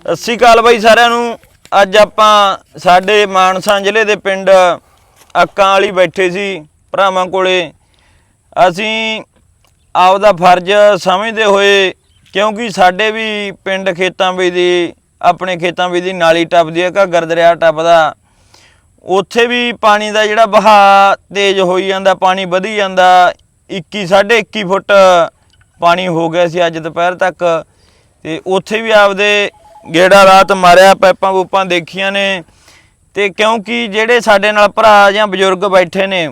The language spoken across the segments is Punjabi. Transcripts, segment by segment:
ਸਤਿ ਸ਼੍ਰੀ ਅਕਾਲ ਬਾਈ ਸਾਰਿਆਂ ਨੂੰ। ਅੱਜ ਆਪਾਂ ਸਾਡੇ ਮਾਨਸਾ ਜ਼ਿਲ੍ਹੇ ਦੇ ਪਿੰਡ ਅੱਕਾਂ ਵਾਲੀ ਬੈਠੇ ਸੀ ਭਰਾਵਾਂ ਕੋਲੇ। ਅਸੀਂ ਆਪਦਾ ਫਰਜ਼ ਸਮਝਦੇ ਹੋਏ ਕਿਉਂਕਿ ਸਾਡੇ ਵੀ ਪਿੰਡ ਖੇਤਾਂ ਵਿੱਚ ਦੀ, ਆਪਣੇ ਖੇਤਾਂ ਵਿੱਚ ਦੀ ਨਾਲੀ ਟੱਪਦੀ ਹੈ, ਘੱਗਰ ਦਰਿਆ ਟੱਪਦਾ। ਉੱਥੇ ਵੀ ਪਾਣੀ ਦਾ ਜਿਹੜਾ ਵਹਾਅ ਤੇਜ਼ ਹੋਈ ਜਾਂਦਾ, ਪਾਣੀ ਵਧੀ ਜਾਂਦਾ 21 21 ਫੁੱਟ ਪਾਣੀ ਹੋ ਗਿਆ ਸੀ ਅੱਜ ਦੁਪਹਿਰ ਤੱਕ। ਤੇ ਉੱਥੇ ਵੀ ਆਪਦੇ ਗੇੜਾ ਰਾਤ ਮਾਰਿਆ, ਪੈਪਾਂ ਪੂਪਾਂ ਦੇਖੀਆਂ ਨੇ। ਤੇ ਕਿਉਂਕਿ ਜਿਹੜੇ ਸਾਡੇ ਨਾਲ ਭਰਾ ਜਾਂ ਬਜ਼ੁਰਗ ਬੈਠੇ ਨੇ,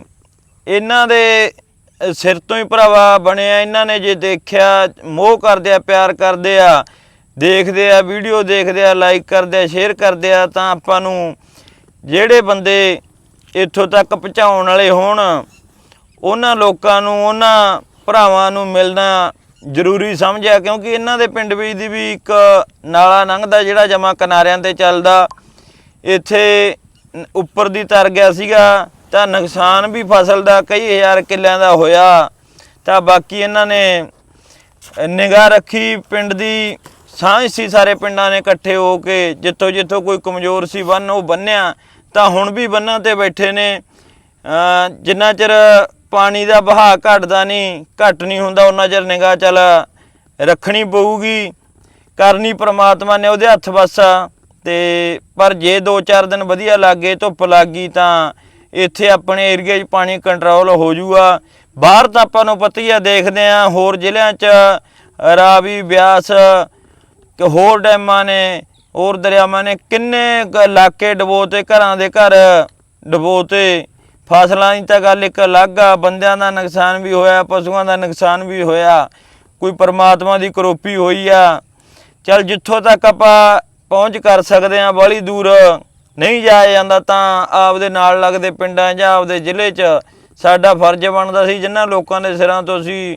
ਇਹਨਾਂ ਦੇ ਸਿਰ ਤੋਂ ਹੀ ਭਰਾਵਾ ਬਣਿਆ, ਇਹਨਾਂ ਨੇ ਜੇ ਦੇਖਿਆ, ਮੋਹ ਕਰਦੇ ਆ, ਪਿਆਰ ਕਰਦੇ ਆ, ਦੇਖਦੇ ਆ, ਵੀਡੀਓ ਦੇਖਦੇ ਆ ਲਾਈਕ ਕਰਦੇ ਆ ਸ਼ੇਅਰ ਕਰਦੇ ਆ, ਤਾਂ ਆਪਾਂ ਨੂੰ ਜਿਹੜੇ ਬੰਦੇ ਇੱਥੋਂ ਤੱਕ ਪਹੁੰਚਾਉਣ ਵਾਲੇ ਹੋਣ, ਉਹਨਾਂ ਲੋਕਾਂ ਨੂੰ, ਉਹਨਾਂ ਭਰਾਵਾਂ ਨੂੰ ਮਿਲਣਾ ਜ਼ਰੂਰੀ ਸਮਝਿਆ ਕਿਉਂਕਿ ਇਹਨਾਂ ਦੇ ਪਿੰਡ ਵਿੱਚ ਦੀ ਵੀ ਇੱਕ ਨਾਲਾ ਲੰਘਦਾ ਜਿਹੜਾ ਜਮਾ ਕਿਨਾਰਿਆਂ ਤੇ ਚੱਲਦਾ। ਇੱਥੇ ਉੱਪਰ ਦੀ ਤਰ ਗਿਆ ਸੀਗਾ ਤਾਂ ਨੁਕਸਾਨ ਵੀ ਫਸਲ ਦਾ ਕਈ ਹਜ਼ਾਰ ਕਿੱਲਿਆਂ ਦਾ ਹੋਇਆ। ਤਾਂ ਬਾਕੀ ਇਹਨਾਂ ਨੇ ਨਿਗਾਹ ਰੱਖੀ ਪਿੰਡ ਦੀ, ਸਾਂਝ ਸੀ ਸਾਰੇ ਪਿੰਡਾਂ ਨੇ ਇਕੱਠੇ ਹੋ ਕੇ, ਜਿੱਥੋਂ ਜਿੱਥੋਂ ਕੋਈ ਕਮਜ਼ੋਰ ਸੀ ਬੰਨ ਉਹ ਬੰਨਿਆ। ਤਾਂ ਹੁਣ ਵੀ ਬੰਨਾਂ ਤੇ ਬੈਠੇ ਨੇ। ਜਿੰਨਾ ਚਿਰ ਪਾਣੀ ਦਾ ਵਹਾਅ ਘਟਦਾ ਨਹੀਂ, ਘਟ ਨਹੀਂ ਹੁੰਦਾ, ਉਹਨਾਂ ਚਿਰ ਨਿਗਾਹ ਚੱਲ ਰੱਖਣੀ ਪਊਗੀ। ਕਰਨੀ ਪ੍ਰਮਾਤਮਾ ਨੇ ਉਹਦੇ ਹੱਥ ਵਸ ਆ। ਤੇ ਪਰ ਜੇ 2-4 ਦਿਨ ਵਧੀਆ ਲੱਗੇ, ਧੁੱਪ ਲੱਗ ਗਈ ਤਾਂ ਇੱਥੇ ਆਪਣੇ ਏਰੀਆ 'ਚ ਪਾਣੀ ਕੰਟਰੋਲ ਹੋ ਜੂਗਾ। ਬਾਹਰ ਤਾਂ ਆਪਾਂ ਨੂੰ ਪਤਾ ਹੀ ਆ, ਦੇਖਦੇ ਆ ਹੋਰ ਜ਼ਿਲ੍ਹਿਆਂ 'ਚ ਰਾਵੀ, ਬਿਆਸ ਕਿ ਹੋਰ ਡੈਮਾਂ ਨੇ, ਹੋਰ ਦਰਿਆਵਾਂ ਨੇ ਕਿੰਨੇ ਇਲਾਕੇ ਡਬੋਤੇ ਘਰਾਂ ਦੇ ਘਰ ਡਬੋਤੇ ਫਸਲਾਂ ਦੀ ਤਾਂ ਗੱਲ ਇੱਕ ਅਲੱਗ ਆ, ਬੰਦਿਆਂ ਦਾ ਨੁਕਸਾਨ ਵੀ ਹੋਇਆ, ਪਸ਼ੂਆਂ ਦਾ ਨੁਕਸਾਨ ਵੀ ਹੋਇਆ, ਕੋਈ ਪਰਮਾਤਮਾ ਦੀ ਕਰੋਪੀ ਹੋਈ ਆ। ਚਲ ਜਿੱਥੋਂ ਤੱਕ ਆਪਾਂ ਪਹੁੰਚ ਕਰ ਸਕਦੇ ਆ ਬਾਹਲੀ ਦੂਰ, ਨਹੀਂ ਜਾਇਆ ਜਾਂਦਾ ਤਾਂ ਆਪਦੇ ਨਾਲ ਲੱਗਦੇ ਪਿੰਡਾਂ ਜਾਂ ਆਪਦੇ ਜ਼ਿਲ੍ਹੇ 'ਚ ਸਾਡਾ ਫਰਜ਼ ਬਣਦਾ ਸੀ, ਜਿਨ੍ਹਾਂ ਲੋਕਾਂ ਦੇ ਸਿਰਾਂ ਤੋਂ ਅਸੀਂ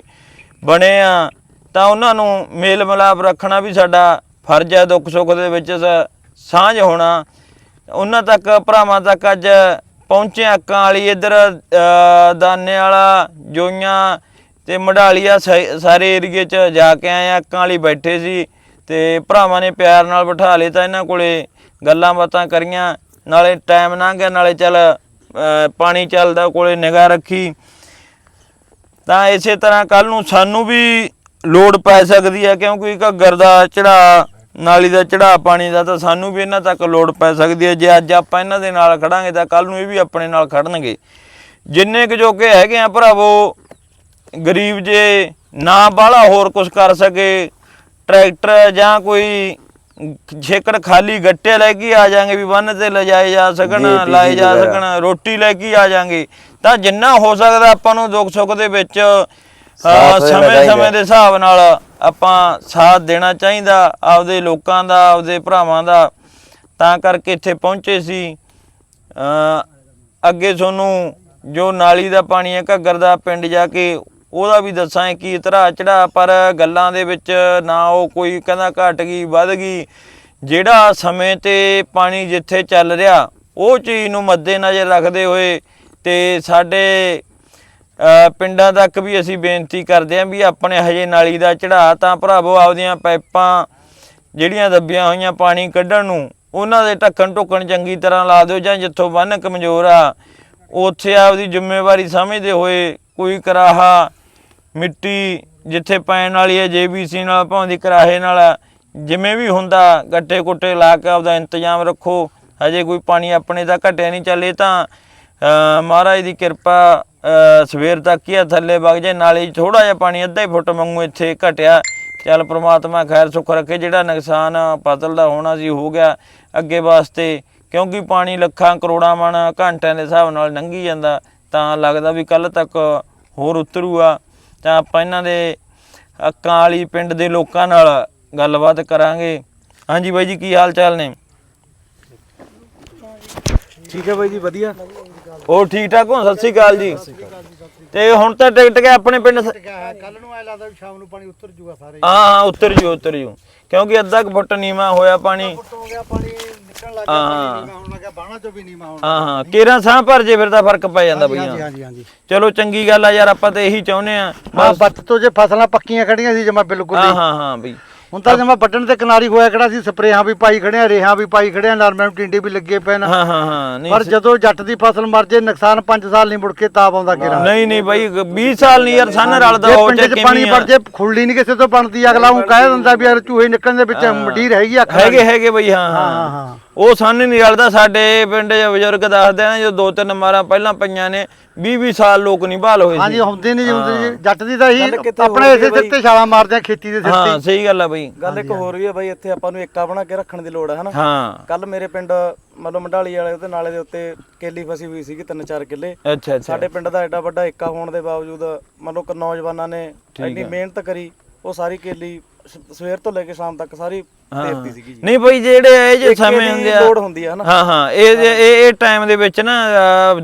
ਬਣੇ ਆ ਤਾਂ ਉਹਨਾਂ ਨੂੰ ਮੇਲ ਮਿਲਾਪ ਰੱਖਣਾ ਵੀ ਸਾਡਾ ਫਰਜ਼ ਹੈ ਦੁੱਖ ਸੁੱਖ ਦੇ ਵਿੱਚ ਸਾਂਝ ਹੋਣਾ। ਉਹਨਾਂ ਤੱਕ, ਭਰਾਵਾਂ ਤੱਕ ਅੱਜ ਪਹੁੰਚੇ ਅੱਕਾਂ ਵਾਲੀ ਇੱਧਰ ਦਾਨੇ ਵਾਲਾ ਜੋਈਆਂ ਤੇ ਮਢਾਲੀਆ ਸਾ- ਸਾਰੇ ਏਰੀਏ 'ਚ ਜਾ ਕੇ ਆਏ ਆ, ਅੱਕਾਂ ਵਾਲੀ ਬੈਠੇ ਸੀ ਤੇ ਭਰਾਵਾਂ ਨੇ ਪਿਆਰ ਨਾਲ ਬਿਠਾ ਲਏ ਤਾਂ ਇਹਨਾਂ ਕੋਲੇ ਗੱਲਾਂ ਬਾਤਾਂ ਕਰੀਆਂ ਨਾਲੇ ਟਾਈਮ ਲੰਘ ਗਿਆ ਨਾਲੇ ਚੱਲ ਪਾਣੀ ਚੱਲਦਾ ਕੋਲੇ ਨਿਗਾਹ ਰੱਖੀ। ਤਾਂ ਇਸੇ ਤਰ੍ਹਾਂ ਕੱਲ ਨੂੰ ਸਾਨੂੰ ਵੀ ਲੋੜ ਪੈ ਸਕਦੀ ਹੈ ਕਿਉਂਕਿ ਘੱਗਰ ਦਾ ਚੜਾ ਨਾਲੀ ਦਾ ਚੜਾ ਪਾਣੀ ਦਾ ਤਾਂ ਸਾਨੂੰ ਵੀ ਇਹਨਾਂ ਤੱਕ ਲੋੜ ਪੈ ਸਕਦੀ ਹੈ ਜੇ ਅੱਜ ਆਪਾਂ ਇਹਨਾਂ ਦੇ ਨਾਲ ਖੜਾਂਗੇ ਤਾਂ ਕੱਲ ਨੂੰ ਇਹ ਵੀ ਆਪਣੇ ਨਾਲ ਖੜਨਗੇ ਜਿੰਨੇ ਕੁ ਜੋਗੇ ਹੈਗੇ ਆ ਭਰਾਵੋ ਗਰੀਬ ਜੇ ਨਾ ਬਾਹਲਾ ਹੋਰ ਕੁਝ ਕਰ ਸਕੇ ਟਰੈਕਟਰ ਜਾਂ ਕੋਈ ਛੇਕੜ ਖਾਲੀ ਗੱਟੇ ਲੈ ਕੇ ਆ ਜਾਾਂਗੇ ਵੀ ਬੰਨ ਤੇ ਲਿਜਾਏ ਜਾ ਸਕਣ ਲਾਏ ਜੀ। ਸਕਣ ਰੋਟੀ ਲੈ ਕੇ ਆ ਜਾਾਂਗੇ ਤਾਂ ਜਿੰਨਾ ਹੋ ਸਕਦਾ ਆਪਾਂ ਨੂੰ ਦੁੱਖ ਸੁੱਖ ਦੇ ਵਿੱਚ ਸਾਥ ਦੇਣਾ ਸਮੇਂ ਚਾਹੀਦਾ। ਸਮੇਂ ਦੇ ਹਿਸਾਬ ਨਾਲ ਆਪਾਂ ਸਾਥ ਦੇਣਾ ਚਾਹੀਦਾ ਆਪਦੇ ਲੋਕਾਂ ਦਾ ਆਪਦੇ ਭਰਾਵਾਂ ਦਾ। ਤਾਂ ਕਰਕੇ ਇੱਥੇ ਪਹੁੰਚੇ ਸੀ। ਅ ਅੱਗੇ ਤੁਹਾਨੂੰ ਜੋ ਨਾਲੀ ਦਾ ਪਾਣੀ ਹੈ ਘੱਗਰ ਦਾ ਪਿੰਡ ਜਾ ਕੇ ਉਹਦਾ ਵੀ ਦੱਸਾਂ ਕੀ ਤਰ੍ਹਾਂ ਚੜਾ ਪਰ ਗੱਲਾਂ ਦੇ ਵਿੱਚ ਨਾ ਉਹ ਕੋਈ ਕਹਿੰਦਾ ਘਟ ਗਈ ਵੱਧ ਗਈ। ਜਿਹੜਾ ਸਮੇਂ ਤੇ ਪਾਣੀ ਜਿੱਥੇ ਚੱਲ ਰਿਹਾ ਉਹ ਚੀਜ਼ ਨੂੰ ਮੱਦੇ ਨਜ਼ਰ ਰੱਖਦੇ ਹੋਏ ਤੇ ਸਾਡੇ ਪਿੰਡਾਂ ਤੱਕ ਵੀ ਅਸੀਂ ਬੇਨਤੀ ਕਰਦੇ ਹਾਂ ਵੀ ਆਪਣੇ ਹਜੇ ਨਾਲੀ ਦਾ ਚੜਾ ਤਾਂ ਭਰਾਵੋ ਆਪਦੀਆਂ ਪਾਈਪਾਂ ਜਿਹੜੀਆਂ ਦੱਬੀਆਂ ਹੋਈਆਂ ਪਾਣੀ ਕੱਢਣ ਨੂੰ, ਉਹਨਾਂ ਦੇ ਢੱਕਣ ਢੁੱਕਣ ਚੰਗੀ ਤਰ੍ਹਾਂ ਲਾ ਦਿਓ ਜਾਂ ਜਿੱਥੋਂ ਬੰਨ ਕਮਜ਼ੋਰ ਆ, ਉੱਥੇ ਆਪਦੀ ਜ਼ਿੰਮੇਵਾਰੀ ਸਮਝਦੇ ਹੋਏ ਕੋਈ ਕਰਾਹਾ ਮਿੱਟੀ ਜਿੱਥੇ ਪੈਣ ਵਾਲੀ ਹੈ, ਜੀਬੀਸੀ ਨਾਲ ਭਾਉਂਦੀ ਕਰਾਹੇ ਨਾਲ, ਜਿਵੇਂ ਵੀ ਹੁੰਦਾ ਗੱਟੇ ਕੁੱਟੇ ਲਾ ਕੇ ਆਪਦਾ ਇੰਤਜ਼ਾਮ ਰੱਖੋ, ਹਜੇ ਕੋਈ ਪਾਣੀ ਆਪਣੇ ਦਾ ਘਟਿਆ ਨਹੀਂ ਚੱਲੇ ਤਾਂ ਮਹਾਰਾਜ ਦੀ ਕਿਰਪਾ ਸਵੇਰ ਤੱਕ ਹੀ ਆ, ਥੱਲੇ ਵਗ ਜੇ ਨਾਲੇ ਥੋੜਾ ਜਿਹਾ ਪਾਣੀ, ਅੱਧਾ ਹੀ ਫੁੱਟ ਮੰਗੂ ਇੱਥੇ ਘਟਿਆ। ਚੱਲ ਪ੍ਰਮਾਤਮਾ ਖੈਰ ਸੁੱਖ ਰੱਖੇ, ਜਿਹੜਾ ਨੁਕਸਾਨ ਫਸਲ ਦਾ ਹੋਣਾ ਸੀ, ਹੋ ਗਿਆ ਅੱਗੇ ਵਾਸਤੇ। ਕਿਉਂਕਿ ਪਾਣੀ ਲੱਖਾਂ, ਕਰੋੜਾਂ ਮਣ ਘੰਟਿਆਂ ਦੇ ਹਿਸਾਬ ਨਾਲ ਲੰਘੀ ਜਾਂਦਾ, ਤਾਂ ਲੱਗਦਾ ਵੀ ਕੱਲ ਤੱਕ ਹੋਰ ਉਤਰੂਗਾ। ਤਾਂ ਆਪਾਂ ਇਹਨਾਂ ਦੇ ਅੱਕਾਂ ਵਾਲੀ ਪਿੰਡ ਦੇ ਲੋਕਾਂ ਨਾਲ ਗੱਲਬਾਤ ਕਰਾਂਗੇ। ਹਾਂਜੀ ਬਾਈ ਜੀ, ਕੀ ਹਾਲ ਚਾਲ ਨੇ? ਠੀਕ ਹੈ ਬਾਈ ਜੀ, ਵਧੀਆ। ਹੋਰ ਠੀਕ ਠਾਕ ਹੋ? ਸਤਿ ਸ੍ਰੀ ਅਕਾਲ ਜੀ। ਤੇ ਹੁਣ ਤਾਂ ਟਿਕਟ ਗਿਆ ਆਪਣੇ ਪਿੰਡ ਸ- ਕੱਲ ਨੂੰ ਐ ਲੱਗਦਾ ਵੀ ਸ਼ਾਮ ਨੂੰ ਪਾਣੀ ਉਤਰ ਜੂਗਾ ਸਾਰੇ ਹਾਂ। ਹਾਂ ਉਤਰ ਜੂ ਉਤਰ ਜੂ। ਕਿਉਂਕਿ ਅੱਧਾ ਕੁ ਫੁੱਟ ਨੀਵਾ ਹੋਇਆ ਪਾਣੀ। ਫੁੱਟ ਹੋ ਗਿਆ ਪਾਣੀ ਨਿਕਲਣ ਲੱਗ ਗਿਆ ਹਾਂ। ਪਾਣੀ ਨੀਵਾਂ ਹੋਣ ਲੱਗਾ ਬਾਣਾ ਚੋਂ ਵੀ ਨੀਵਾਂ ਹੋਣ ਹਾਂ ਹਾਂ ਕੇਰਾਂ ਸਾਹ ਭਰ ਜੇ ਫਿਰ ਤਾਂ ਫ਼ਰਕ ਪੈ ਜਾਂਦਾ ਹਾਂਜੀ ਹਾਂਜੀ ਚਲੋ ਚੰਗੀ ਗੱਲ ਆ ਯਾਰ ਆਪਾਂ ਤਾਂ ਇਹੀ ਚਾਹੁੰਦੇ ਆ। ਹਾਂ ਬੱਤ ਤੋਂ ਜੇ ਫਸਲਾਂ ਪੱਕੀਆਂ ਖੜੀਆਂ ਸੀ ਜਮਾ ਬਿਲਕੁਲ ਹੀ ਹਾਂ ਹਾਂ ਬਈ। ਹੁਣ ਤਾਂ ਜਮਾ ਵੱਢਣ ਤੇ ਕਿਨਾਰੀ ਹੋਇਆ ਕਿਹੜਾ ਸੀ ਸਪਰੇਹਾਂ ਵੀ ਪਾਈ ਖੜਿਆ ਰੇਹਾਂ ਵੀ ਪਾਈ ਖੜਿਆ ਨਰਮੇ ਨੂੰ ਟਿੰਡੇ ਵੀ ਲੱਗੇ ਪਏ ਨੇ। ਹਾਂ ਹਾਂ ਹਾਂ ਨਹੀਂ ਪਰ ਜਦੋਂ ਜੱਟ ਦੀ ਫਸਲ ਮਰ ਜੇ ਨੁਕਸਾਨ 5 ਸਾਲ ਨਹੀਂ ਮੁੜ ਕੇ ਤਾਪ ਆਉਂਦਾ ਕਿਰਾ ਨਹੀਂ ਨਹੀਂ ਬਾਈ 20 ਸਾਲ ਨਹੀਂ ਯਾਰ ਸੰਨ ਰਲਦਾ ਜੇ ਹੋ ਪਿੰਡ ਜੇ 'ਚ ਪਾਣੀ ਵੜ ਜੇ ਖੁੱਲੀ ਨਹੀਂ ਕਿਸੇ ਤੋਂ ਬਣਦੀ ਅਗਲਾ ਉਹ ਕਹਿ ਦਿੰਦਾ ਵੀ ਯਾਰ ਚੂਹੇ ਨਿਕਲਣ ਦੇ ਵਿੱਚ ਮਡੀਰ ਹੈਗੀ ਅੱਖ ਨਾਲ। ਹੈਗੇ ਹੈਗੇ ਬਈ ਹਾਂ ਹਾਂ ਹਾਂ। ਉਹ ਸੰਨ ਨਹੀਂ ਰਲਦਾ ਸਾਡੇ ਪਿੰਡ ਦੇ ਬਜ਼ੁਰਗ ਦੱਸਦੇ ਆ ਜੋ ਦੋ ਤਿੰਨ ਮਾਰਾਂ ਪਹਿਲਾਂ ਪਈਆਂ ਨੇ 20 20 ਸਾਲ ਲੋਕ ਨਹੀਂ ਬਹਾਲ ਹੋਏ ਹਾਂਜੀ ਹੁੰਦੇ ਨਹੀਂ ਹੁੰਦੇ ਜੀ। ਜੱਟ ਦੀ ਤਾਂ ਹੀ ਆਪਣੇ ਇਸੇ ਸਿਰ ਤੇ ਛਾਲਾਂ ਮਾਰਦੇ ਆ ਖੇਤੀ ਦੇ ਸਿਰ ਹਾਂ ਸਹੀ ਗੱਲ ਆ ਬਈ। ਗੱਲ ਇੱਕ ਹੋਰ ਵੀ ਹੈ ਬਾਈ ਇੱਥੇ ਆਪਾਂ ਨੂੰ ਏਕਾ ਬਣਾ ਕੇ ਰੱਖਣ ਦੀ ਲੋੜ ਹੈ ਹਨਾ? ਹਾਂ। ਕੱਲ ਮੇਰੇ ਪਿੰਡ ਮਤਲਬ ਮੰਡਾਲੀ ਵਾਲੇ ਉਹਦੇ ਨਾਲੇ ਦੇ ਉੱਤੇ ਕੇਲੀ ਫਸੀ ਹੋਈ ਸੀਗੀ ਤਿੰਨ ਚਾਰ ਕਿੱਲੇ। ਅੱਛਾ ਅੱਛਾ। ਸਾਡੇ ਪਿੰਡ ਦਾ ਐਡਾ ਵੱਡਾ ਏਕਾ ਹੋਣ ਦੇ ਬਾਵਜੂਦ ਮਤਲਬ ਕਿ ਨੌਜਵਾਨਾਂ ਨੇ ਇੰਨੀ ਮਿਹਨਤ ਕਰੀ ਉਹ ਸਾਰੀ ਕੇਲੀ ਸਵੇਰ ਤੋਂ ਲੈ ਕੇ ਸ਼ਾਮ ਤੱਕ ਸਾਰੀ ਦੇਤੀ ਸੀਗੀ ਜੀ। ਨਹੀਂ ਬਈ ਜਿਹੜੇ ਇਹ ਜੇ ਸਮੇਂ ਦੀ ਹੁੰਦੇ ਆ। ਲੋੜ ਹੁੰਦੀ ਆ ਹਨਾ। ਹਾਂ ਹਾਂ ਇਹ ਜੇ- ਇਹ ਇਹ ਟਾਈਮ ਦੇ ਵਿੱਚ ਨਾ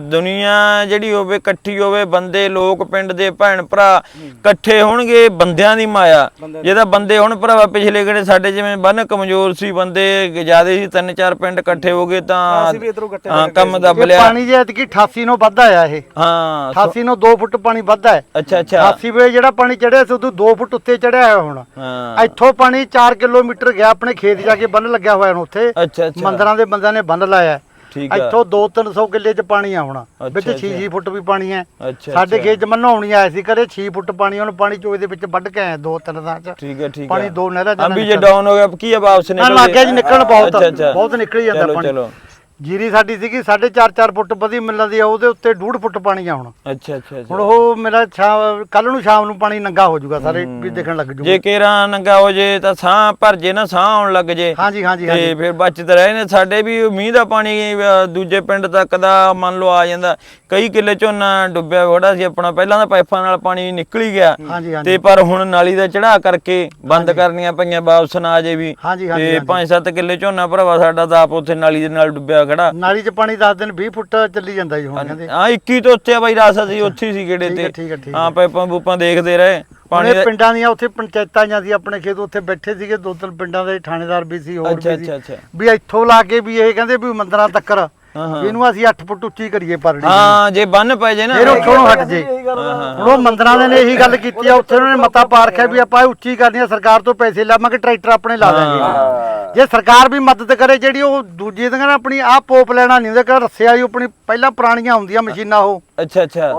ਦੁਨੀਆ ਜਿਹੜੀ ਹੋਵੇ ਇਕੱਠੀ ਹੋਵੇ ਬੰਦੇ ਲੋਕ ਪਿੰਡ ਦੇ ਭੈਣ ਭਰਾ ਇਕੱਠੇ ਹੋਣਗੇ ਬੰਦਿਆਂ ਦੀ ਮਾਇਆ। ਜੇ ਤਾਂ ਬੰਦੇ ਹੁਣ ਭਰਾਵਾ ਪਿਛਲੇ ਕਿਹੜੇ ਸਾਡੇ ਜਿਵੇਂ ਬੰਨ ਕਮਜ਼ੋਰ ਸੀ ਬੰਦੇ ਜਿਆਦੇ ਸੀ ਤਿੰਨ ਚਾਰ ਪਿੰਡ ਇਕੱਠੇ ਹੋ ਗਏ ਤਾਂ ਅਸੀਂ ਵੀ ਇਧਰੋਂ ਗੱਟੇ ਹਾਂ ਕੰਮ ਦੱਬ ਇਹ ਲਿਆ। ਪਾਣੀ ਜੇ ਐਤਕੀ 88 ਨੂੰ ਵੱਧ ਆਇਆ ਇਹ। ਹਾਂ 88 ਨੂੰ 2 ਫੁੱਟ ਪਾਣੀ ਵੱਧ ਹੈ। ਅੱਛਾ ਅੱਛਾ। 88 ਵੇਲੇ ਜਿਹੜਾ ਪਾਣੀ ਚੜਿਆ ਸੀ ਉਦੋਂ 2 ਫੁੱਟ ਉੱਤੇ ਚੜਿਆ ਹੋਇਆ ਹੁਣ। ਹਾਂ। ਇੱਥੋਂ ਪਾਣੀ 4 ਕਿਲੋਮੀਟਰ ਗਿਆ ਆਪਣੇ ਖੇਤ ਜਾ ਕੇ ਬੰਨ ਲੱਗਿਆ ਹੋਇਆ ਨੂੰ ਉੱਥੇ। ਅੱਛਾ ਅੱਛਾ। ਮੰਦਰਾਂ ਦੇ ਬੰਦਿਆਂ ਨੇ ਬੰਨ ਲਾਇਆ। ਠੀਕ ਆ। ਇੱਥੋਂ 2-300 ਕਿੱਲੇ 'ਚ ਪਾਣੀ ਆ ਹੁਣ। ਵਿੱਚ ਅੱਛਾ, 6-6 ਫੁੱਟ ਵੀ ਪਾਣੀ ਹੈ। ਸਾਡੇ ਖੇਤ 'ਚ ਮਨਹਾਉਣੀ ਆਇਆ ਸੀ। ਕਰੇ 6 ਫੁੱਟ ਪਾਣੀ ਉਹਨੂੰ ਪਾਣੀ ਚੋਏ ਦੇ ਵਿੱਚ ਵੱਢ ਕੇ ਆਏ ਦੋ ਤਿੰਨ ਥਾਂ 'ਚ। ਠੀਕ ਹੈ ਠੀਕ ਪਾਣੀ ਦੋ ਨਹਿਰਾਂ 'ਚ ਵੀ ਜੇ ਡਾਊਨ ਹੋ ਗਿਆ ਕੀ ਆ ਵਾਪਸ ਨਿਕਲ ਲੱਗ ਗਿਆ ਜੀ ਨਿਕਲਣ ਬਹੁਤ। ਬਹੁਤ ਨਿਕਲ ਜਾਂਦਾ ਚਲੋ ਪਾਣੀ। ਚਲੋ। ਜੀਰੀ ਸਾਡੀ ਸੀਗੀ 4.5 ਫੁੱਟ ਵਧੀ ਮਿਲਣ ਦੀ ਆ ਉਹਦੇ ਉੱਤੇ 1.5 ਫੁੱਟ ਪਾਣੀ ਆ ਹੁਣ। ਅੱਛਾ ਅੱਛਾ ਅੱਛਾ। ਹੁਣ ਉਹ ਮੇਰਾ ਸ਼ਾਮ ਕੱਲ ਨੂੰ ਸ਼ਾਮ ਨੂੰ ਪਾਣੀ ਨੰਗਾ ਹੋ ਜਾਊਗਾ ਸਾਰੇ ਵੀ ਦੇਖਣ ਲੱਗ ਜੇ ਕੇਰਾ ਨੰਗਾ ਹੋ ਜੇ ਤਾਂ ਸਾਹ ਭਰ ਜੇ ਨਾ ਸਾਹ ਆਉਣ ਲੱਗ ਜੇ। ਹਾਂਜੀ ਹਾਂਜੀ ਤੇ ਹਾਂਜੀ। ਫਿਰ ਬਚਤ ਰਹੇ ਨੇ ਸਾਡੇ ਵੀ ਮੀਂਹ ਦਾ ਪਾਣੀ ਅਹ, ਦੂਜੇ ਪਿੰਡ ਤੱਕ ਦਾ ਮੰਨ ਲਓ ਆ ਜਾਂਦਾ। ਕਈ ਕਿੱਲੇ ਝੋਨਾ ਡੁੱਬਿਆ ਹੋੜਾ ਸੀ ਆਪਣਾ ਪਹਿਲਾਂ ਤਾਂ ਪਾਈਪਾਂ ਨਾਲ ਪਾਣੀ ਨਿਕਲ ਹੀ ਗਿਆ। ਹਾਂਜੀ ਹਾਂਜੀ। ਤੇ ਪਰ ਹੁਣ ਨਾਲੀ ਦਾ ਚੜਾ ਕਰਕੇ ਬੰਦ ਕਰਨੀਆਂ ਪਈਆਂ ਵਾਪਸ ਨਾ ਆ ਜੇ ਵੀ। ਹਾਂਜੀ ਹਾਂਜੀ ਤੇ 5-7 ਕਿੱਲੇ ਝੋਨਾ ਭਰਾਵਾ ਸਾਡਾ ਤਾਂ ਆਪ ਉੱਥੇ ਨਾਲੀ ਦੇ ਨਾਲ ਡੁੱਬਿਆ ਖੜਾ। ਨਾਲੀ 'ਚ ਪਾਣੀ 10 ਦਿਨ 20 ਫੁੱਟ ਚੱਲੀ ਜਾਂਦਾ ਜੀ ਹੁਣ ਕਹਿੰਦੇ। ਹਾਂ 21 ਤੋਂ ਉੱਤੇ ਆ ਬਾਈ ਰਾਸਾ ਸੀ ਉੱਥੇ ਸੀ ਹੈ, ਤੇ। ਹੈ, ਪਾਈਪਾਂ ਬੂਪਾਂ ਦੇਖਦੇ ਰਹੇ। ਪਾਣੀ ਦਾ ਪਿੰਡਾਂ ਦੀਆਂ ਉੱਥੇ ਪੰਚਾਇਤਾਂ ਜਾਂ ਸੀ ਆਪਣੇ ਖੇਤ ਉੱਥੇ ਬੈਠੇ ਸੀਗੇ ਦੋ ਤਿੰਨ ਪਿੰਡਾਂ ਦੇ ਥਾਣੇਦਾਰ ਵੀ ਸੀ ਹੋਰ ਵੀ ਸੀ। ਵੀ ਇੱਥੋਂ ਲਾ ਕੇ ਵੀ ਇਹ ਕਹਿੰਦੇ ਵੀ ਮੰਦਰਾਂ ਤੱਕਰ। ਇਹਨੂੰ ਅਸੀਂ 8 ਫੁੱਟ ਉੱਚੀ ਕਰੀਏ ਪਰੜੀ ਹਾਂ ਜੇ ਬੰਨ ਪੈ ਜੇ ਨਾ। ਫਿਰ ਉੱਥੋਂ ਨੂੰ ਹਟ ਜੇ। ਹੁਣ ਉਹ ਮੰਦਰਾਂ ਦੇ ਨੇ ਇਹੀ ਗੱਲ ਕੀਤੀ ਆ ਉੱਥੇ ਉਹਨਾਂ ਨੇ ਮਤਾ ਪਾ ਰੱਖਿਆ ਵੀ ਆਪਾਂ ਇਹ ਉੱਚੀ ਕਰਨੀ ਆ ਸਰਕਾਰ ਤੋਂ ਪੈਸੇ ਲਾਵਾਂਗੇ ਟਰੈਕਟਰ ਆਪਣੇ ਲਾ ਦਾਂਗੇ ਜੇ ਸਰਕਾਰ ਵੀ ਮਦਦ ਕਰੇ ਜਿਹੜੀ ਉਹ ਦੂਜੀ ਦੀਆਂ ਆਪਣੀ ਆਹ ਪੋਪ ਲੈਣਾ ਨਹੀਂ ਹੁੰਦਾ ਕਿ ਰੱਸੇ ਵਾਲੀ ਆਪਣੀ ਪਹਿਲਾਂ ਪੁਰਾਣੀਆਂ ਹੁੰਦੀਆਂ ਮਸ਼ੀਨਾਂ ਉਹ। ਅੱਛਾ ਅੱਛਾ।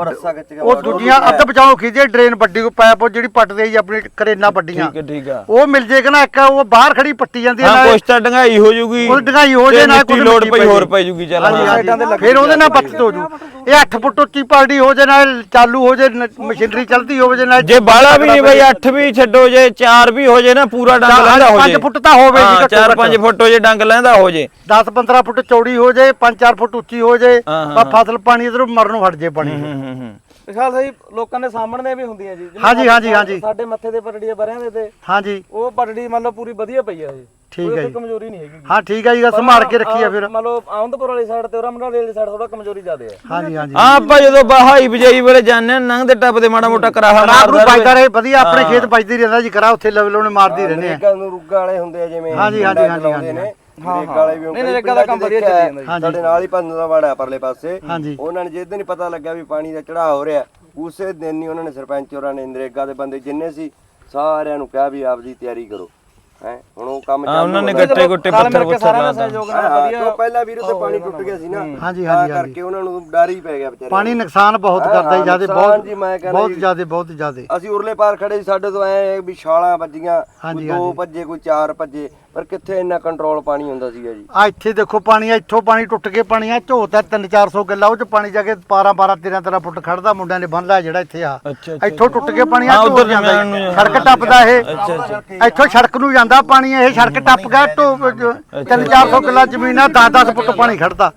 ਉਹ ਦੂਜੀਆਂ ਅੱਧ ਬਚਾਓ ਖਿਜੇ ਡਰੇਨ ਵੱਡੀ ਕੋ ਪਾਇਪ ਉਹ ਜਿਹੜੀ ਪੱਟਦੇ ਆਈ ਆਪਣੀ ਕਰੇਨਾ ਵੱਡੀਆਂ। ਠੀਕ ਹੈ ਠੀਕ ਆ। ਉਹ ਮਿਲ ਜੇ ਕਿ ਨਾ ਇੱਕ ਉਹ ਬਾਹਰ ਖੜੀ ਪੱਟੀ ਜਾਂਦੀ ਹੈ ਹਾਂ ਕੁਛ ਤਾਂ ਡੰਗਾਈ ਹੋ ਜੂਗੀ। ਉਹ ਡੰਗਾਈ ਹੋ ਜੇ ਨਾ ਲੋੜ ਮਿੱਟੀ ਪਈ ਹੋਰ ਪੈ ਜੂਗੀ ਚੱਲ ਹਾਂ। ਫਿਰ ਉਹਦੇ ਨਾਲ ਬੱਚਤ ਹੋ ਜੂ। ਇਹ 8 ਫੁੱਟ ਉੱਚੀ ਪਲੜੀ ਹੋ ਜੇ ਨਾਲ ਚਾਲੂ ਹੋ ਜੇ ਨ- ਮਸ਼ੀਨਰੀ ਚਲਦੀ ਹੋਵੇ ਜੇ ਨਾਲ ਜੇ ਬਾਲਾ ਵੀ ਨਹੀਂ ਬਈ 8 ਵੀ ਛੱਡੋ ਜੇ 4 ਵੀ ਹੋ ਜੇ ਨਾ ਪੂਰਾ ਡੰਗ ਲੈਂਦਾ ਹੋ ਜੇ। 5 ਫੁੱਟ ਤਾਂ ਹੋਵੇ ਜੀ ਘੱਟੋ 4 ਘੱਟ। 5 ਫੁੱਟ ਹੋ ਜੇ ਡੰਗ ਲੈਂਦਾ ਹੋ ਜੇ। 10 15 ਫੁੱਟ ਚੌੜੀ ਹੋ ਜੇ 5-4 ਫੁੱਟ ਉੱਚੀ ਹੋ ਜੇ ਫਸਲ ਪਾਣੀ ਇਧਰੋਂ ਮਰਨੋਂ ਹਟ ਜੇ। ਪਾਣੀ ਹੂੰ ਹੂੰ ਹੂੰ। ਵਿਸ਼ਾਲ ਸਹੀ ਲੋਕਾਂ ਦੇ ਸਾਹਮਣੇ ਵੀ ਹੁੰਦੀਆਂ ਜੀ। ਜਿਵੇਂ ਹਾਂਜੀ, ਹਾਂਜੀ, ਹਾਂਜੀ। ਸਾਡੇ ਮੱਥੇ ਤੇ ਪਟੜੀ ਬਰਿਆਂ ਦੇ ਤੇ ਹਾਂਜੀ। ਉਹ ਪਟੜੀ ਮੰਨ ਲਓ ਪੂਰੀ ਵਧੀਆ ਪਈ ਆ ਜੀ ਠੀਕ ਕੋਈ ਹੈ ਉੱਥੇ ਜੀ। ਕਮਜ਼ੋਰੀ ਨਹੀਂ ਹੈਗੀ। ਹਾਂ ਠੀਕ ਹੈ ਜੀ ਸੰਭਾਲ ਕੇ ਰੱਖੀ ਆ ਫਿਰ। ਮੰਨ ਲਓ ਆਉਂਦਪੁਰ ਵਾਲੀ ਸਾਈਡ ਤੇ ਰਮਣਾ ਵਾਲੀ ਸਾਈਡ ਥੋੜਾ ਕਮਜ਼ੋਰੀ ਜ਼ਿਆਦਾ ਹੈ ਹਾਂਜੀ ਹਾਂਜੀ। ਆ ਆਪਾਂ ਜਦੋਂ ਬਹਾਈ ਬਜਾਈ ਵੇਲੇ ਜਾਂਦੇ ਆ ਲੰਘਦੇ ਟੱਪਦੇ ਮਾੜਾ ਮੋਟਾ ਕਰਾਹਾ ਰਾਤ ਨੂੰ ਵੱਜਦਾ ਰਹੇ ਵਧੀਆ ਆਪਣੇ ਖੇਤ ਵੱਜਦੀ ਰਹਿੰਦਾ ਜੀ ਕਰਾ ਉੱਥੇ ਲੈਵਲ ਉਹਨੇ ਮਾਰਦੀ ਰਹਿੰਦੇ ਆ। ਰੇਗਾ ਨੂੰ ਰੁੱਗਾ ਵਾਲੇ ਹੁੰਦੇ ਆ ਜਿਵੇਂ ਹਾਂਜੀ, ਹਾਂਜੀ, ਪਿੰਡਾਂ 'ਚ ਹਾਂਜੀ, ਲਾਉਂਦੇ ਨੇ। ਹਾਂ, ਵਾਲੇ ਵੀ ਨਹੀਂ, ਨਹੀਂ, ਰੇਗਾ ਦਾ ਕੰਮ ਵਧੀਆ ਚੱਲੀ ਜਾਂਦਾ ਜੀ। ਹਾਂਜੀ। ਸਾਡੇ ਨਾਲ ਹੀ ਪੰਜ ਦਾ ਵਾੜਾ ਪਰਲੇ ਪਾਸੇ। ਹਾਂਜੀ। ਉਹਨਾਂ ਨੇ ਜਿੱਦਣ ਹੀ ਪਤਾ ਲੱਗਾ ਵੀ ਪਾਣੀ ਦਾ ਚੜਾਅ ਹੋ ਰਿਹਾ। ਉਸੇ ਦਿਨ ਹੀ ਉਹਨਾਂ ਨੇ ਸਰਪੰਚ ਹੋਰਾਂ ਨੇ ਨਰੇਗਾ ਦੇ ਬੰਦੇ ਜਿੰਨੇ ਸੀ ਸਾਰਿਆਂ ਨੂੰ ਕਿਹਾ ਵੀ ਆਪਦੀ ਤਿਆਰੀ ਕਰੋ। ਹੈ ਹੁਣ ਉਹ ਕੰਮ ਹਾਂ ਚਾਲੂ ਉਹਨਾਂ ਨੇ ਹੋ ਗਿਆ। ਗੱਟੇ ਗੁੱਟੇ ਨਾਲ ਪੱਥਰ ਮਿਲ ਕੇ ਪੁੱਥਰ ਸਾਰਿਆਂ ਦਾ ਲਾਤਾ। ਸਹਿਯੋਗ ਹਾਂ, ਨਾਲ ਹਾਂ, ਵਧੀਆ ਕਿਉਂ ਪਹਿਲਾਂ ਵੀਰ ਤੇ ਪਾਣੀ ਟੁੱਟ ਗਿਆ ਸੀ ਨਾ। ਹਾਂਜੀ, ਤਾਂ ਹਾਂਜੀ, ਹਾਂਜੀ। ਕਰਕੇ ਉਹਨਾਂ ਨੂੰ ਡਰ ਹੀ ਪੈ ਗਿਆ ਵਿਚਾਰੇ ਪਾਣੀ ਨੁਕਸਾਨ ਬਹੁਤ ਹਾਂ, ਕਰਦਾ ਜੀ ਜਿਆਦੇ ਨੁਕਸਾਨ ਬਹੁਤ ਜੀ, ਮੈਂ ਕਹਿੰਦਾ ਬਹੁਤ ਜੀ। ਜਿਆਦੇ ਬਹੁਤ ਜਿਆਦੇ। ਅਸੀਂ ਉਰਲੇ ਪਾਰ ਖੜੇ ਸੀ ਸਾਡੇ ਤੋਂ ਐ ਵੀ ਛਾਲਾਂ ਵੱਜੀਆਂ ਹਾਂਜੀ, ਕੋਈ ਦੋ ਹਾਂਜੀ। ਭੱਜੇ ਕੋਈ ਚਾਰ ਭੱਜੇ। ਪਰ ਕਿੱਥੇ ਇੰਨਾ ਕੰਟਰੋਲ ਪਾਣੀ ਹੁੰਦਾ ਸੀਗਾ ਜੀ? ਆ ਇੱਥੇ ਦੇਖੋ ਪਾਣੀ ਆ, ਇੱਥੋਂ ਪਾਣੀ ਟੁੱਟ ਕੇ ਪਾਣੀ ਆ ਝੋਤਾ 3-400 ਕਿੱਲਾ ਉਹ ਚ ਪਾਣੀ ਜਾ ਕੇ 12-12 13-13 ਫੁੱਟ ਖੜਦਾ ਮੁੰਡਿਆਂ ਨੇ ਬੰਨ ਲਿਆ ਜਿਹੜਾ ਇੱਥੇ ਆ। ਅੱਛਾ ਅੱਛਾ ਇੱਥੋਂ ਟੁੱਟ ਕੇ ਪਾਣੀ ਆ ਹਾਂ, ਉੱਧਰ ਜਾਂਦਾ ਨੂੰ। ਸੜਕ ਟੱਪਦਾ ਇਹ। ਅੱਛਾ ਇੱਥੋਂ ਸੜਕ ਨੂੰ ਜਾਂਦਾ ਪਾਣੀ ਇਹ ਸੜਕ ਟੱਪ ਗਿਆ ਢੋ 3-400 ਕਿੱਲਾ ਜ਼ਮੀਨ ਆ 10-10 ਫੁੱਟ ਪਾਣੀ ਖੜਦਾ।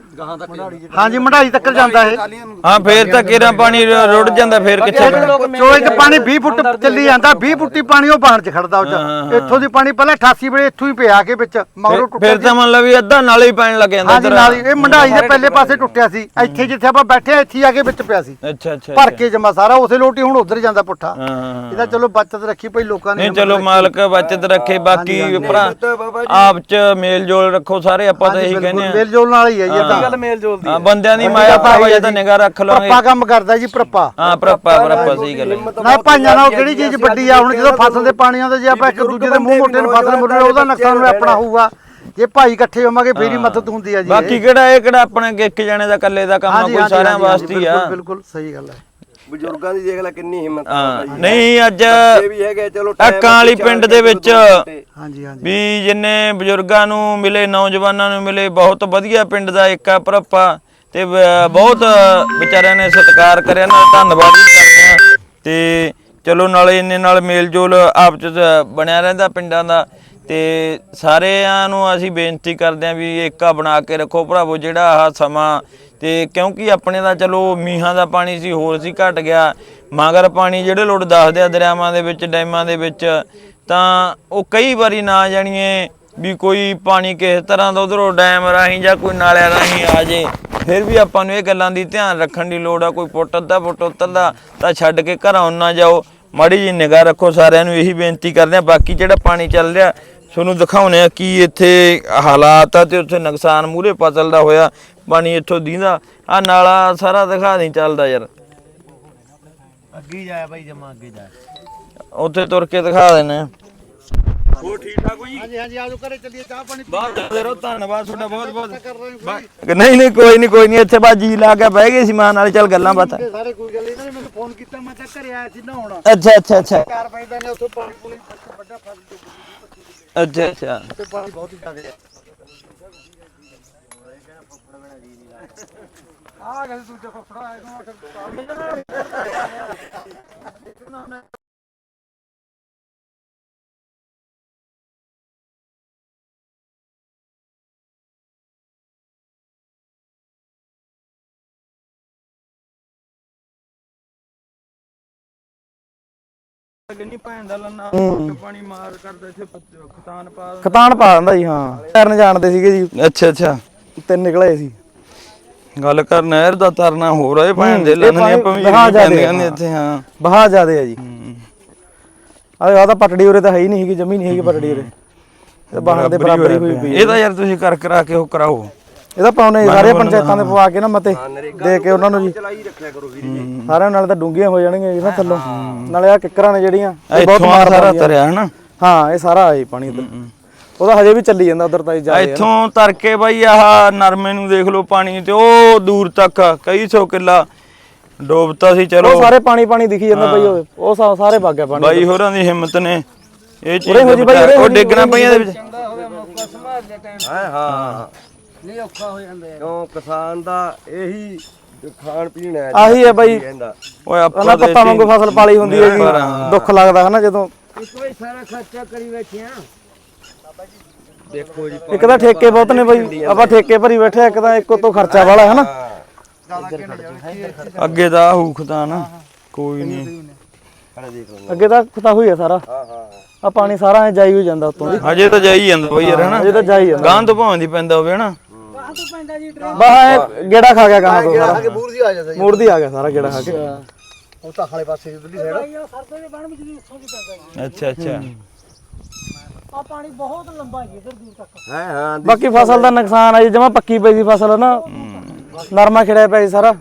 ਹਾਂਜੀ ਮਢਾਈ ਤੱਕ ਜਾਂਦਾ ਇਹ। ਹਾਂ ਫੇਰ ਤਾਂ ਕੇਰਾ ਪਾਣੀ ਰੁੜ ਜਾਂਦਾ ਫੇਰ ਕਿੱਥੇ? ਚੋਏ ਚ ਪਾਣੀ 20 ਫੁੱਟ ਚੱਲੀ ਜਾਂਦਾ 20 ਫੁੱਟੀ ਪਾਣੀ ਉਹ ਬਾਹਰ ਚ ਖੜਦਾ ਉਹ ਇੱਥੋਂ ਦੀ ਪਾਣੀ ਪਹਿਲਾਂ 88 ਵੇਲੇ ਇੱਥੋਂ ਹੀ ਪਿਆ ਕੇ ਵਿੱਚ ਮਗਰੋਂ ਫੇਰ- ਤਾਂ ਮੰਨ ਲਾ ਵੀ ਅੱਧਾ ਨਾਲੇ ਹੀ ਪੈਣ ਲੱਗ ਜਾਂਦਾ ਹਾਂਜੀ। ਨਾਲ ਇਹ ਮੰਡਾਈ ਦੇ ਪਹਿਲੇ ਪਾਸੇ ਟੁੱਟਿਆ ਸੀ ਇੱਥੇ ਜਿੱਥੇ ਆਪਾਂ ਬੈਠੇ ਆ, ਇੱਥੇ ਆ ਕੇ ਵਿੱਚ ਪਿਆ ਸੀ। ਅੱਛਾ ਅੱਛਾ ਭਰ ਕੇ ਜਮਾ ਸਾਰਾ ਉਸੇ ਲੋਟੀ ਹੁਣ ਉਧਰ ਜਾਂਦਾ ਪੁੱਠਾ। ਇਹਦਾ ਚਲੋ ਬਚਤ ਰੱਖੀ ਭਈ ਲੋਕਾਂ ਨੇ ਨਹੀਂ ਚਲੋ ਮਾਲਕ ਬਚਤ ਰੱਖੇ ਬਾਕੀ ਭਰਾ ਆਪ ਚ ਮੇਲ ਜੋਲ ਰੱਖੋ ਸਾਰੇ ਆਪਾਂ ਤਾਂ ਇਹੀ ਕਹਿੰਦੇ ਆ। ਮੇਲ ਜੋਲ ਨਾਲ ਹੀ ਹੈ ਜੀ ਇਹ ਤਾਂ ਗੱਲ ਮੇਲ ਜੋਲ ਦੀ ਹਾਂ ਬੰਦਿਆਂ ਦੀ ਮਾਇਆ ਭਾਵੇਂ ਤਾਂ ਨਿਗਾਹ ਰੱਖ ਲਵਾਂਗੇ ਪ੍ਰੱਪਾ ਕੰਮ ਕਰਦਾ ਜੀ ਪ੍ਰੱਪਾ। ਹਾਂ ਪ੍ਰੱਪਾ ਪ੍ਰੱਪਾ ਸਹੀ ਗੱਲ ਹੈ। ਨਾ ਭਾਈਆਂ ਨਾਲ ਕਿਹੜੀ ਚੀਜ਼ ਵੱਡੀ ਆ? ਹੁਣ ਜਦੋਂ ਫਸਲ ਦੇ ਪਾਣੀ ਆਉਂਦਾ ਜੇ ਆਪਾਂ ਇੱਕ ਦੂਜੇ ਦੇ ਮੂੰਹ ਮੋਟੇ ਨੂੰ ਫਸਲ ਮੁਰਨੇ ਉਹਦਾ ਨੁਕਸਾਨ ਵੀ ਆਪਣਾ ਹੋਊਗਾ। ਜੇ ਭਾਈ ਇਕੱਠੇ ਹੋਵਾਂਗੇ ਫੇਰ ਹੀ ਮਦਦ ਹੁੰਦੀ ਆ ਜੀ। ਬਾਕੀ ਕਿਹੜਾ ਇਹ ਕਿਹੜਾ ਆਪਣੇ ਇੱਕ ਜਣੇ ਦਾ ਇਕੱਲੇ ਦਾ ਕੰਮ ਕੋਈ ਸਾਰਿਆਂ ਵਾਸਤੇ ਆ। ਬਿਲਕੁਲ ਸਹੀ ਗੱਲ ਹੈ। ਬਜ਼ੁਰਗਾਂ ਦੀ ਦੇਖ ਲੈ ਕਿੰਨੀ ਹਿੰਮਤ ਆ ਹਾਂ। ਨਹੀਂ ਅੱਜ ਬੱਚੇ ਵੀ ਹੈਗੇ ਚਲੋ time ਅੱਕਾਂ ਵਾਲੀ ਪਿੰਡ ਦੇ ਵਿੱਚ। ਹਾਂਜੀ ਹਾਂਜੀ ਵੀ ਜਿੰਨੇ ਬਜ਼ੁਰਗਾਂ ਨੂੰ ਮਿਲੇ ਨੌਜਵਾਨਾਂ ਨੂੰ ਮਿਲੇ ਬਹੁਤ ਵਧੀਆ ਪਿੰਡ ਦਾ ਏਕਾ ਭਰਪਾ ਤੇ ਬ- ਬਹੁਤ ਵਿਚਾਰਿਆਂ ਨੇ ਸਤਿਕਾਰ ਕਰਿਆ ਨਾ ਧੰਨਵਾਦ ਵੀ ਕਰਦੇ ਆ ਤੇ ਚਲੋ ਨਾਲੇ ਇੰਨੇ ਨਾਲ ਮੇਲ ਜੋਲ ਆਪ ਚ ਬਣਿਆ ਰਹਿੰਦਾ ਪਿੰਡਾਂ ਦਾ ਤੇ ਸਾਰਿਆਂ ਨੂੰ ਅਸੀਂ ਬੇਨਤੀ ਕਰਦੇ ਆ ਵੀ ਏਕਾ ਬਣਾ ਕੇ ਰੱਖੋ ਭਰਾਵੋ, ਜਿਹੜਾ ਆਹ ਸਮਾਂ ਤੇ ਕਿਉਂਕਿ ਆਪਣੇ ਦਾ ਚਲੋ ਮੀਂਹਾਂ ਦਾ ਪਾਣੀ ਸੀ, ਹੋਰ ਸੀ, ਘਟ ਗਿਆ। ਮਗਰ ਪਾਣੀ ਜਿਹੜੇ ਲੋੜ ਦੱਸਦੇ ਆ ਦਰਿਆਵਾਂ ਦੇ ਵਿੱਚ, ਡੈਮਾਂ ਦੇ ਵਿੱਚ, ਤਾਂ ਉਹ ਕਈ ਵਾਰੀ ਨਾ ਜਾਣੀਏ ਵੀ ਕੋਈ ਪਾਣੀ ਕਿਸੇ ਤਰ੍ਹਾਂ ਦਾ ਉਧਰੋਂ ਡੈਮ ਰਾਹੀਂ ਜਾਂ ਕੋਈ ਨਾਲਿਆਂ ਰਾਹੀਂ ਆ ਜੇ। ਫਿਰ ਵੀ ਆਪਾਂ ਨੂੰ ਇਹ ਗੱਲਾਂ ਦੀ ਧਿਆਨ ਰੱਖਣ ਦੀ ਲੋੜ ਆ, ਕੋਈ ਪੁੱਟ ਅੱਧਾ ਪੁੱਟ ਉੱਤਰਦਾ ਤਾਂ ਛੱਡ ਕੇ ਘਰਾਂ ਨਾ ਜਾਓ। ਮਾੜੀ ਜੀ ਨਿਗਾਹ ਰੱਖੋ ਸਾਰਿਆਂ ਨੂੰ ਇਹੀ ਬੇਨਤੀ ਕਰਦੇ ਆ ਬਾਕੀ ਜਿਹੜਾ ਪਾਣੀ ਚੱਲ ਰਿਹਾ ਤੁਹਾਨੂੰ ਦਿਖਾਉਨੇ ਆ ਕੀ ਇੱਥੇ ਹਾਲਾਤ ਆ ਤੇ ਉੱਥੇ ਨੁਕਸਾਨ ਮੂਰੇ ਫਸਲ ਦਾ ਹੋਇਆ ਪਾਣੀ ਇੱਥੋਂ ਦੀਂਦਾ। ਆ ਨਾਲਾ ਸਾਰਾ ਦਿਖਾ ਨਹੀਂ ਚੱਲਦਾ ਯਾਰ। ਅੱਗੇ ਜਾਇਆ ਭਾਈ ਜਮਾ ਅੱਗੇ ਜਾ ਉੱਥੇ ਤੁਰ ਕੇ ਦਿਖਾ ਦੇਣੇ ਆ ਹੋ ਠੀਕ ਠਾਕ ਹੋ ਜੀ? ਹਾਂਜੀ ਹਾਂਜੀ ਆਜੋ ਘਰੇ ਚੱਲੀਏ ਚਾਹ ਪਾਣੀ ਬਹੁਤ ਕਰਦੇ ਰਹੋ ਧੰਨਵਾਦ ਤੁਹਾਡਾ ਬਹੁਤ ਬਹੁਤ। ਨਹੀਂ ਨਹੀਂ ਕੋਈ ਨਹੀਂ ਕੋਈ ਨਹੀਂ ਇੱਥੇ ਬਾ ਜੀ ਲਾ ਕੇ ਬਹਿ ਗਏ ਸੀ ਮਾਂ ਨਾਲ ਚੱਲ ਗੱਲਾਂ ਬਾਤਾਂ। ਸਾਰੇ ਕੋਈ ਗੱਲ ਇਹਨਾਂ ਨੇ ਮੈਨੂੰ ਫੋਨ ਕੀਤਾ ਮੈਂ ਤਾਂ ਘਰੇ ਆਇਆ ਸੀ ਨਹਾਉਣ। ਅੱਛਾ ਅੱਛਾ ਅੱਛਾ। ਕਾਰ ਪੈਂਦਾ ਨੇ ਉੱਥੋਂ ਪਾਣੀ ਪੂਣੀ ਵੱਡਾ ਫਸਲ ਅੱਛਾ ਅੱਛਾ। ਤੇ ਪਾਣੀ ਬਹੁਤ ਹੀ ਜ਼ਿਆਦਾ ਹੈ। ਆ ਗੱਲ ਦੂਜਾ ਫਫੜਾ ਆਇਆ ਕਿੰਨੀ ਭੈਣ ਦਾ ਲੰਨਾ ਪਾਣੀ ਮਾਰ ਕਰਦਾ ਇੱਥੇ ਖਤਾਨ ਪਾ ਖਤਾਨ ਪਾ ਦਿੰਦਾ ਜੀ ਹਾਂ। ਕਰਨ ਜਾਣਦੇ ਸੀਗੇ ਜੀ। ਅੱਛਾ ਅੱਛਾ। ਤਿੰਨ ਨਿਕਲੇ ਸੀ। ਗੱਲ ਕਰ ਨਹਿਰ ਦਾ ਤਰਨਾ ਹੋ ਰਿਹਾ ਭੈਣ ਦੇ ਲੰਨੇ ਜ਼ਿਆਦੇ ਪੈਂਦੀਆਂ ਨੇ ਆ। ਇੱਥੇ ਹਾਂ। ਬਹਾ ਜ਼ਿਆਦੇ ਆ ਜੀ। ਆ ਆ ਤਾਂ ਪਟੜੀ ਉਰੇ ਤਾਂ ਹੈ ਹੀ ਨਹੀਂ ਹੈਗੀ ਜਮੀ ਨਹੀਂ ਹੈਗੀ ਪਟੜੀ ਉਰੇ। ਇਹ ਤਾਂ ਬਾਹਰ ਦੇ ਬਰਾਬਰ ਹੀ ਹੋਈ ਪਈ ਇਹ ਤਾਂ ਯਾਰ ਤੁਸੀਂ ਕਰ ਕਰਾ ਕੇ ਉਹ ਕਰਾਓ। ਇਹ ਤਾਂ ਪਾਉਣੇ ਸਾਰੇ ਪੰਚਾਇਤਾਂ ਦੇ ਪਵਾ ਕੇ ਨਾ ਮਤੇ ਦੇ ਕੇ ਉਹਨਾਂ ਨੂੰ ਜੀ ਚਲਾਈ ਰੱਖਿਆ ਕਰੋ ਵੀਰ। ਜੀ ਸਾਰਿਆਂ ਨਾਲ ਤਾਂ ਡੂੰਘੀਆਂ ਹੋ ਜਾਣਗੀਆਂ ਜੀ ਨਾ ਥੱਲੋਂ। ਨਾਲੇ ਆ ਕਿੱਕਰਾਂ ਨੇ ਜਿਹੜੀਆਂ ਇਹ ਬਹੁਤ ਮਾਰ ਸਾਰਾ। ਤਰਿਆ ਹਨਾ। ਹਾਂ ਇਹ ਸਾਰਾ ਆਈ ਪਾਣੀ ਇੱਧਰ। ਉਹਦਾ ਹਜੇ ਵੀ ਚੱਲੀ ਜਾਂਦਾ ਉਧਰ ਤਾਂ ਜੀ ਜਾ ਇੱਥੋਂ ਤਰ ਕੇ ਬਾਈ ਆਹ ਨਰਮੇ ਨੂੰ ਦੇਖ ਲਓ ਪਾਣੀ ਤੇ ਉਹ ਦੂਰ ਤੱਕ ਕਈ ਸੌ ਕਿੱਲਾ। ਡੋਬਤਾ ਸੀ ਚਲੋ। ਉਹ ਸਾਰੇ ਪਾਣੀ ਪਾਣੀ ਦਿਖੀ ਜਾਂਦਾ ਬਈ ਉਹ। ਸਾਰੇ ਵਗ ਗਿਆ ਪਾਣੀ। ਬਾਈ ਹੋਰਾਂ ਦੀ ਹਿੰਮਤ ਨੇ। ਇਹ ਚੀਜ਼ ਉਹ ਡਿੱਗਣਾ ਪਈਆਂ ਦੇ ਵਿੱਚ। ਹਾਂ ਹਾਂ। ਨਹੀਂ ਔਖਾ ਹੋ ਜਾਂਦਾ ਕਿਉਂ? ਕਿਸਾਨ ਦਾ ਇਹੀ ਖਾਣ ਪੀਣ ਹੈ ਆਹੀ ਹੈ ਬਾਈ। ਕਹਿੰਦਾ। ਓਏ ਆਪਾਂ ਉਹਨਾਂ ਦੇ ਪੱਤਾ ਵਾਂਗੂ ਫਸਲ ਪਾਲੀ ਹੁੰਦੀ ਹੈ ਦੁੱਖ ਲੱਗਦਾ ਹੈ ਨਾ ਜਦੋਂ ਕੋਈ ਸਾਰਾ ਖਰਚਾ ਕਰੀ ਬੈਠੇ ਆ। ਦੇਖੋ ਜੀ ਇੱਕ ਤਾਂ ਠੇਕੇ ਬਹੁਤ ਨੇ ਬਾਈ। ਆਪਾਂ ਠੇਕੇ ਭਰੀ ਬੈਠੇ ਆ, ਇੱਕ ਤਾਂ ਇੱਕੋ ਤੋਂ ਖਰਚਾ ਵਾਲਾ ਹੈ ਨਾ ਅੱਗੇ ਦਾ ਆਹੂ ਖਤਾਨ ਕੋਈ ਨਹੀਂ। ਅੱਗੇ ਤਾਂ ਖਤਾ ਹੋਈ ਆ ਸਾਰਾ। ਹਾਂ ਹਾਂ ਆ ਪਾਣੀ ਸਾਰਾ ਐ ਜਾਈ ਹੋ ਜਾਂਦਾ ਉਤੋਂ ਦੀ। ਹਜੇ ਤਾਂ ਜਾਈ ਜਾਂਦਾ ਬਾਈ ਯਾਰ ਹਨਾ। ਅਜੇ ਤਾਂ ਜਾਈ ਜਾਂਦਾ। ਗਾਂ ਤੋਂ ਭਾਵੇਂ ਦੀ ਪੈਂਦਾ ਹੋਵੇ ਹਨਾ। ਬਾਹ ਇਹ ਗੇੜਾ ਖਾ ਗਿਆ ਗਾਂ ਤੋਂ। ਸਾਰਾ ਬੂਰ ਦੀ ਆ ਜਾਂਦਾ ਮੂਰਦੀ ਆ ਗਿਆ ਸਾਰਾ ਗੇੜਾ ਖਾ ਕੇ। ਉਹ ਤਾਂ ਹਾਲੇ ਪਾਸੇ ਉਧਰਲੀ ਸਾਈਡ ਅੱਛਾ ਅੱਛਾ। ਹਾਂ ਹਾਂ ਬਾਕੀ ਫਸਲ ਦਾ ਨੁਕਸਾਨ ਆ ਜੀ ਜਮਾ ਪੱਕੀ ਪਈ ਸੀ ਫਸਲ ਨਾ। ਨਰਮਾ ਖਿੜਿਆ ਪਿਆ ਸੀ ਸਾਰਾ।